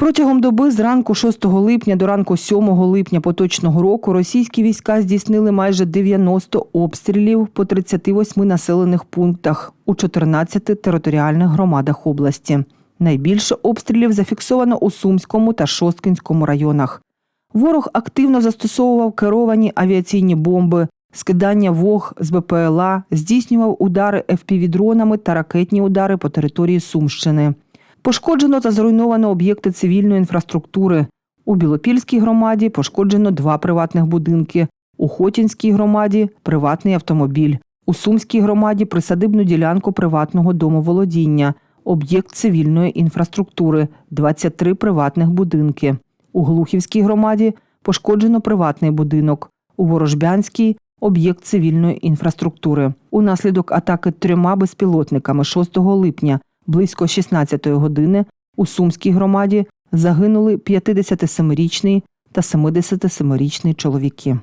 Протягом доби з ранку 6 липня до ранку 7 липня поточного року російські війська здійснили майже 90 обстрілів по 38 населених пунктах у 14 територіальних громадах області. Найбільше обстрілів зафіксовано у Сумському та Шосткинському районах. Ворог активно застосовував керовані авіаційні бомби, скидання вог з БПЛА, здійснював удари FPV-дронами та ракетні удари по території Сумщини. Пошкоджено та зруйновано об'єкти цивільної інфраструктури. У Білопільській громаді пошкоджено два приватних будинки, у Хотінській громаді приватний автомобіль, у Сумській громаді присадибну ділянку приватного домоволодіння, об'єкт цивільної інфраструктури, 23 приватних будинки. У Глухівській громаді пошкоджено приватний будинок, у Ворожбянській об'єкт цивільної інфраструктури. Унаслідок атаки трьома безпілотниками 6 липня близько 16-ї години у Сумській громаді загинули 57-річний та 77-річний чоловіки.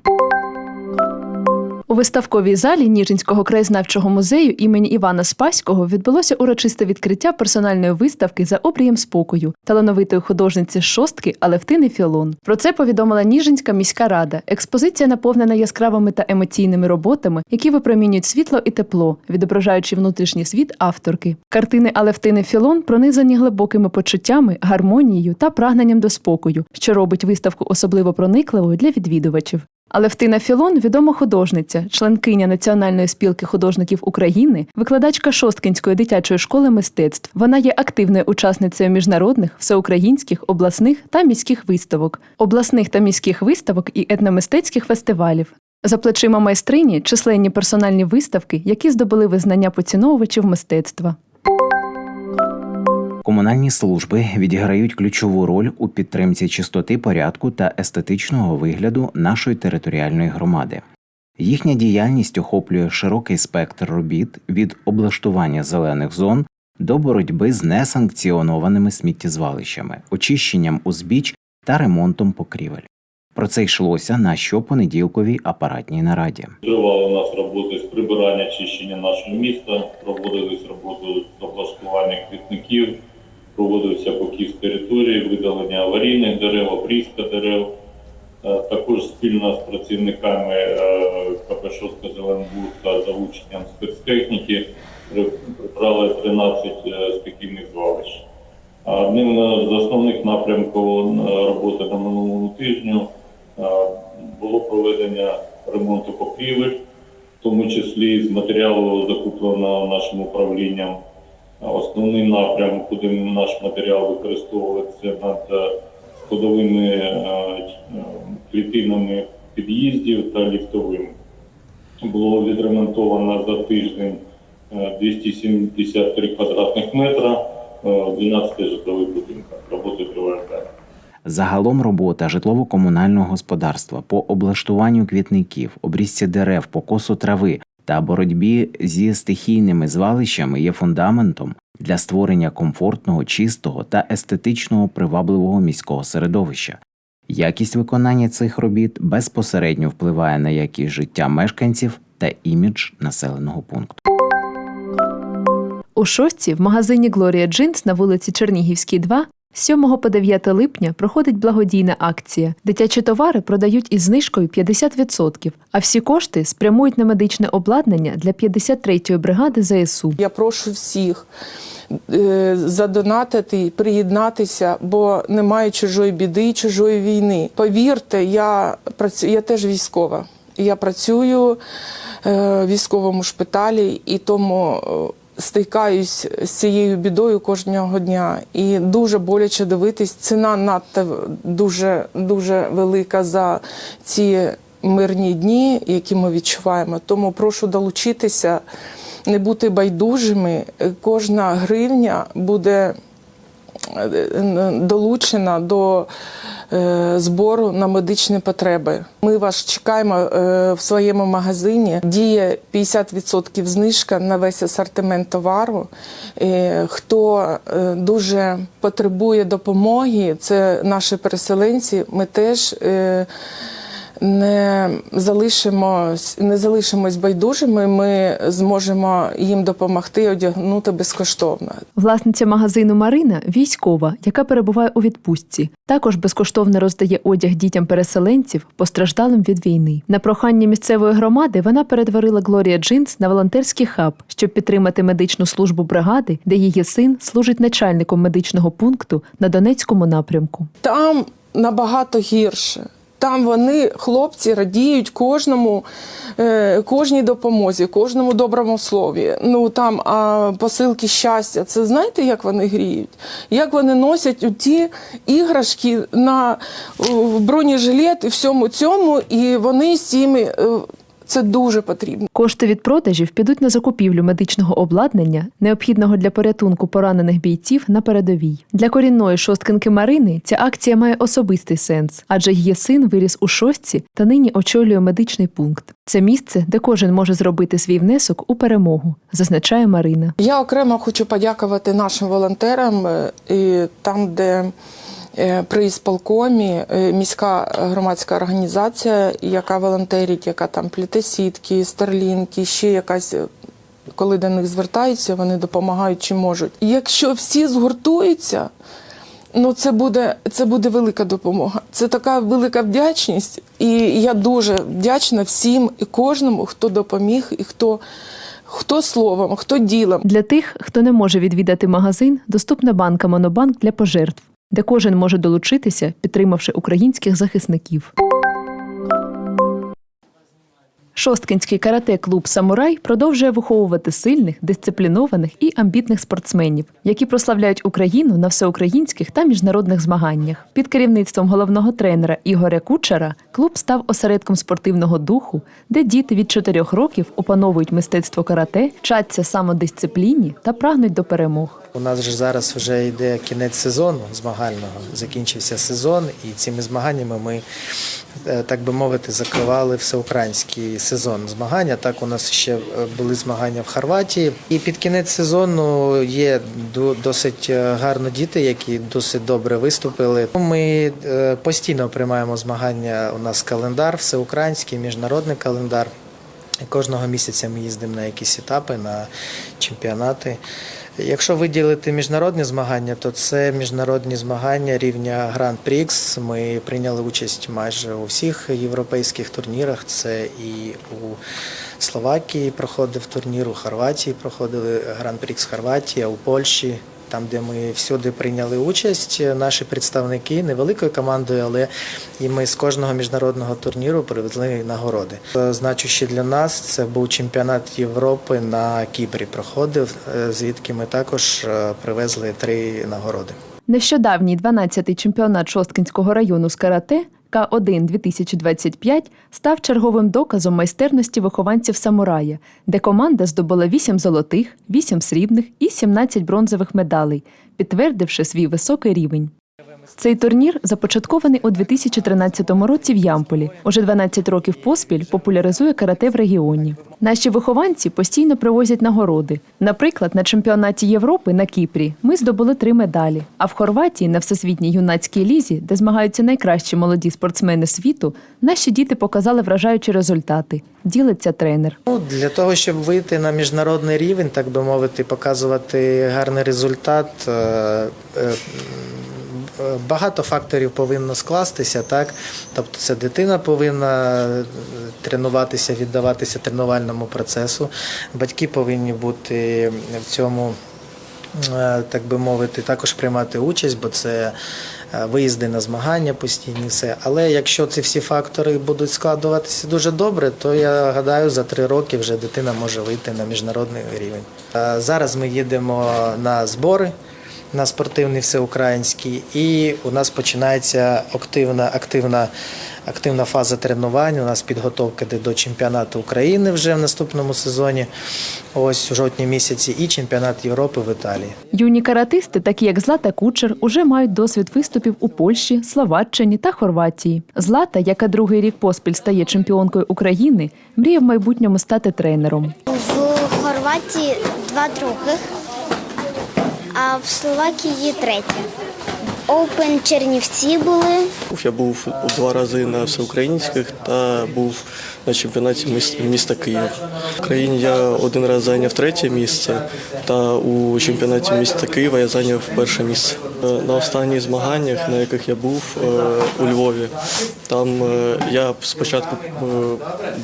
У виставковій залі Ніжинського краєзнавчого музею імені Івана Спаського відбулося урочисте відкриття персональної виставки за обрієм спокою талановитої художниці шостки Алевтини Філон. Про це повідомила Ніжинська міська рада. Експозиція наповнена яскравими та емоційними роботами, які випромінюють світло і тепло, відображаючи внутрішній світ авторки. Картини Алевтини Філон пронизані глибокими почуттями, гармонією та прагненням до спокою, що робить виставку особливо проникливою для відвідувачів. Алевтина Філон відома художниця, членкиня Національної спілки художників України, викладачка Шосткинської дитячої школи мистецтв. Вона є активною учасницею міжнародних, всеукраїнських, обласних та міських виставок, обласних та міських виставок і етномистецьких фестивалів. За плечима майстрині численні персональні виставки, які здобули визнання поціновувачів мистецтва. Комунальні служби відіграють ключову роль у підтримці чистоти порядку та естетичного вигляду нашої територіальної громади. Їхня діяльність охоплює широкий спектр робіт від облаштування зелених зон до боротьби з несанкціонованими сміттєзвалищами, очищенням узбіч та ремонтом покрівель. Про це йшлося на щопонеділковій апаратній нараді. Тривали у нас роботи з прибирання чищення нашого міста, проводились роботи з облаштування квітників, проводився поків території, видалення аварійних дерев, обрізка дерев. Е, Також спільно з працівниками е, КП «Шостка Зеленбуд та залученням спецтехніки прибрали 13 е, стихійних звалищ. Одним з основних напрямків роботи на минулому тижню було проведення ремонту покрівель, в тому числі з матеріалу, закупленого нашим управлінням. Основний напрям, куди наш матеріал використовується над е, сходовими е, е, клітинами під'їздів та ліфтовими. Було відремонтовано за тиждень е, 273 квадратних метра в 12 житлових будинках. Роботи тривають далі. Загалом робота житлово-комунального господарства по облаштуванню квітників, обрізці дерев, покосу трави та боротьбі зі стихійними звалищами є фундаментом для створення комфортного, чистого та естетичного привабливого міського середовища. Якість виконання цих робіт безпосередньо впливає на якість життя мешканців та імідж населеного пункту. У шостці в магазині Глорія Джинс на вулиці Чернігівській, 2 з 7 по 9 липня проходить благодійна акція. Дитячі товари продають із знижкою 50%, а всі кошти спрямують на медичне обладнання для 53-ї бригади ЗСУ. Я прошу всіх е, задонатити, приєднатися, бо немає чужої біди, чужої війни. Повірте, я працю, я теж військова. Я працюю е, в військовому шпиталі і тому. Стикаюсь з цією бідою кожного дня, і дуже боляче дивитись. Ціна надто дуже дуже велика за ці мирні дні, які ми відчуваємо. Тому прошу долучитися не бути байдужими. Кожна гривня буде долучена до е, збору на медичні потреби. Ми вас чекаємо е, в своєму магазині. Діє 50% знижка на весь асортимент товару. Е, Хто дуже потребує допомоги, це наші переселенці. Ми теж не залишимось, не залишимось байдужими, ми зможемо їм допомогти одягнути безкоштовно. Власниця магазину Марина військова, яка перебуває у відпустці. Також безкоштовно роздає одяг дітям переселенців, постраждалим від війни. На прохання місцевої громади вона перетворила Глорія Джинс на волонтерський хаб, щоб підтримати медичну службу бригади, де її син служить начальником медичного пункту на Донецькому напрямку. Там набагато гірше. Там вони, хлопці, радіють кожному, е, кожній допомозі, кожному доброму слові. Ну там а, посилки щастя. Це знаєте, як вони гріють? Як вони носять у ті іграшки на бронежилет і всьому цьому, і вони з цими е, це дуже потрібно. Кошти від продажів підуть на закупівлю медичного обладнання, необхідного для порятунку поранених бійців на передовій. Для корінної шосткинки Марини ця акція має особистий сенс, адже її син виріс у шостці та нині очолює медичний пункт. Це місце, де кожен може зробити свій внесок у перемогу, зазначає Марина. Я окремо хочу подякувати нашим волонтерам е, і там, де при ісполкомі е, міська громадська організація, яка волонтерить, яка там пліте сітки, старлінки, ще якась. е, Коли до них звертаються, вони допомагають чи можуть. Якщо всі згуртуються, ну це буде, це буде велика допомога. Це така велика вдячність. І я дуже вдячна всім і кожному, хто допоміг, і хто, хто словом, хто ділом. Для тих, хто не може відвідати магазин, доступна банка Монобанк для пожертв, де кожен може долучитися, підтримавши українських захисників. Шосткинський карате-клуб Самурай продовжує виховувати сильних, дисциплінованих і амбітних спортсменів, які прославляють Україну на всеукраїнських та міжнародних змаганнях. Під керівництвом головного тренера Ігоря Кучера клуб став осередком спортивного духу, де діти від 4 років опановують мистецтво карате, вчаться самодисципліні та прагнуть до перемог. У нас же зараз вже йде кінець сезону змагального. Закінчився сезон, і цими змаганнями ми, е, так би мовити, закривали всеукраїнський сезон змагання. Так у нас ще е, були змагання в Хорватії. І під кінець сезону є досить е, гарно діти, які досить добре виступили. Ми е, постійно приймаємо змагання. У нас календар, всеукраїнський, міжнародний календар. Кожного місяця ми їздимо на якісь етапи, на чемпіонати. Якщо виділити міжнародні змагання, то це міжнародні змагання рівня Гран-Прікс. Ми прийняли участь майже у всіх європейських турнірах. Це і у Словакії проходив турнір, у Хорватії проходили Гран-Прікс Хорватія, у Польщі. Там, де ми всюди прийняли участь, наші представники невеликою командою, але і ми з кожного міжнародного турніру привезли нагороди. Е, Значуще для нас це був чемпіонат Європи на Кіпрі. Проходив, е, звідки ми також е, привезли три нагороди. Нещодавній 12-й чемпіонат Шосткинського району з карате К1 2025 став черговим доказом майстерності вихованців самурая, де команда здобула 8 золотих, 8 срібних і 17 бронзових медалей, підтвердивши свій високий рівень. Цей турнір започаткований у 2013 році в Ямполі. Уже 12 років поспіль популяризує карате в регіоні. Наші вихованці постійно привозять нагороди. Наприклад, на чемпіонаті Європи на Кіпрі ми здобули три медалі. А в Хорватії на всесвітній юнацькій лізі, де змагаються найкращі молоді спортсмени світу, наші діти показали вражаючі результати. Ділиться тренер. Ну, для того, щоб вийти на міжнародний рівень, так би мовити, показувати гарний результат. е, е, Багато факторів повинно скластися, так? Тобто це дитина повинна е, тренуватися, віддаватися тренувальному процесу. Батьки повинні бути в цьому е, так би мовити, також приймати участь, бо це е, виїзди на змагання постійні, все. Але якщо ці всі фактори будуть складуватися дуже добре, то я гадаю, за три роки вже дитина може вийти на міжнародний рівень. Е, Зараз ми їдемо на збори. На спортивний всеукраїнський, і у нас починається активна, активна, активна фаза тренувань. У нас підготовка йде до чемпіонату України вже в наступному сезоні, ось у жовтні місяці, і чемпіонат Європи в Італії. Юні каратисти, такі як Злата Кучер, уже мають досвід виступів у Польщі, Словаччині та Хорватії. Злата, яка другий рік поспіль стає чемпіонкою України, мріє в майбутньому стати тренером. В Хорватії два других, а в Словакії третє. Open Чернівці були. Я був два рази на всеукраїнських та був на чемпіонаті міста Київ. В Україні я один раз зайняв третє місце, та у чемпіонаті міста Києва я зайняв перше місце. Е, На останніх змаганнях, на яких я був е, у Львові, там е, я спочатку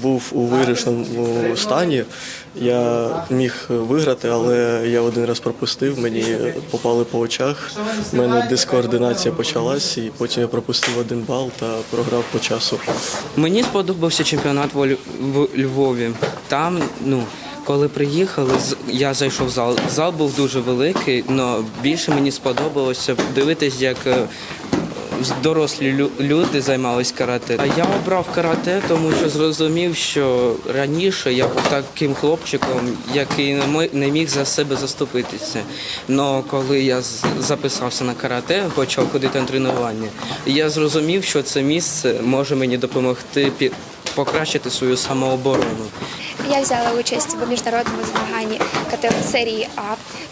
був у виграшному стані. Я міг виграти, але я один раз пропустив, мені попали по очах. У мене дискоординація почалась, і потім я пропустив один бал та програв по часу. Мені сподобався чемпіонат в Львові. Там, ну, коли приїхали, я зайшов в зал. Зал був дуже великий, але більше мені сподобалося дивитись, як е, дорослі лю- люди займалися карате. А я обрав карате, тому що зрозумів, що раніше я був таким хлопчиком, який не міг за себе заступитися. Але коли я записався на карате, почав ходити на тренування, я зрозумів, що це місце може мені допомогти покращити свою самооборону. Я взяла участь у міжнародному змаганні серії А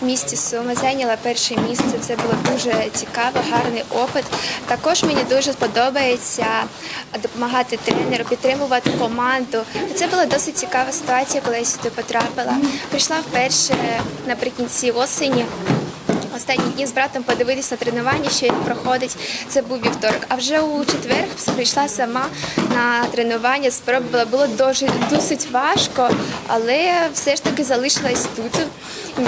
в місті Суми. Зайняла перше місце. Це було дуже цікаво, гарний опит. Також мені дуже подобається допомагати тренеру, підтримувати команду. Це була досить цікава ситуація, коли я сюди потрапила. Прийшла вперше наприкінці осені. Останні дні з братом подивитись на тренування, що як проходить. Це був вівторок. А вже у четвер прийшла сама на тренування, спробувала. Було дуже досить важко, але все ж таки залишилась тут.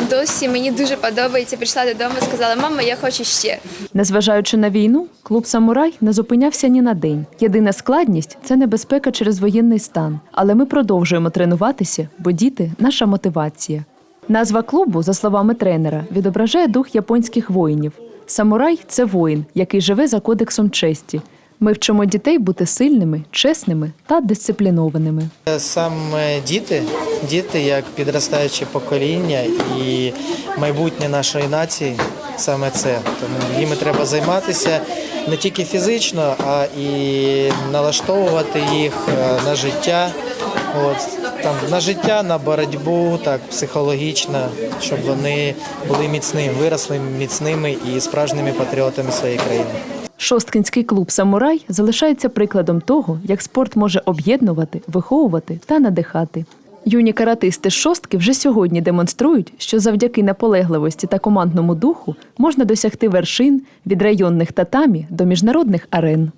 Досі мені дуже подобається. Прийшла додому, сказала, мама, я хочу ще. Незважаючи на війну, клуб Самурай не зупинявся ні на день. Єдина складність це небезпека через воєнний стан. Але ми продовжуємо тренуватися, бо діти наша мотивація. Назва клубу, за словами тренера, відображає дух японських воїнів. Самурай це воїн, який живе за кодексом честі. Ми вчимо дітей бути сильними, чесними та дисциплінованими. Саме діти, діти як підростаюче покоління і майбутнє нашої нації, саме це. Тому їми треба займатися не тільки фізично, а і налаштовувати їх е, на життя. От, там, на життя, на боротьбу, так, психологічно, щоб вони були міцними, виросли міцними і справжніми патріотами своєї країни. Шосткинський клуб Самурай залишається прикладом того, як спорт може об'єднувати, виховувати та надихати. Юні каратисти шостки вже сьогодні демонструють, що завдяки наполегливості та командному духу можна досягти вершин від районних татамі до міжнародних арен.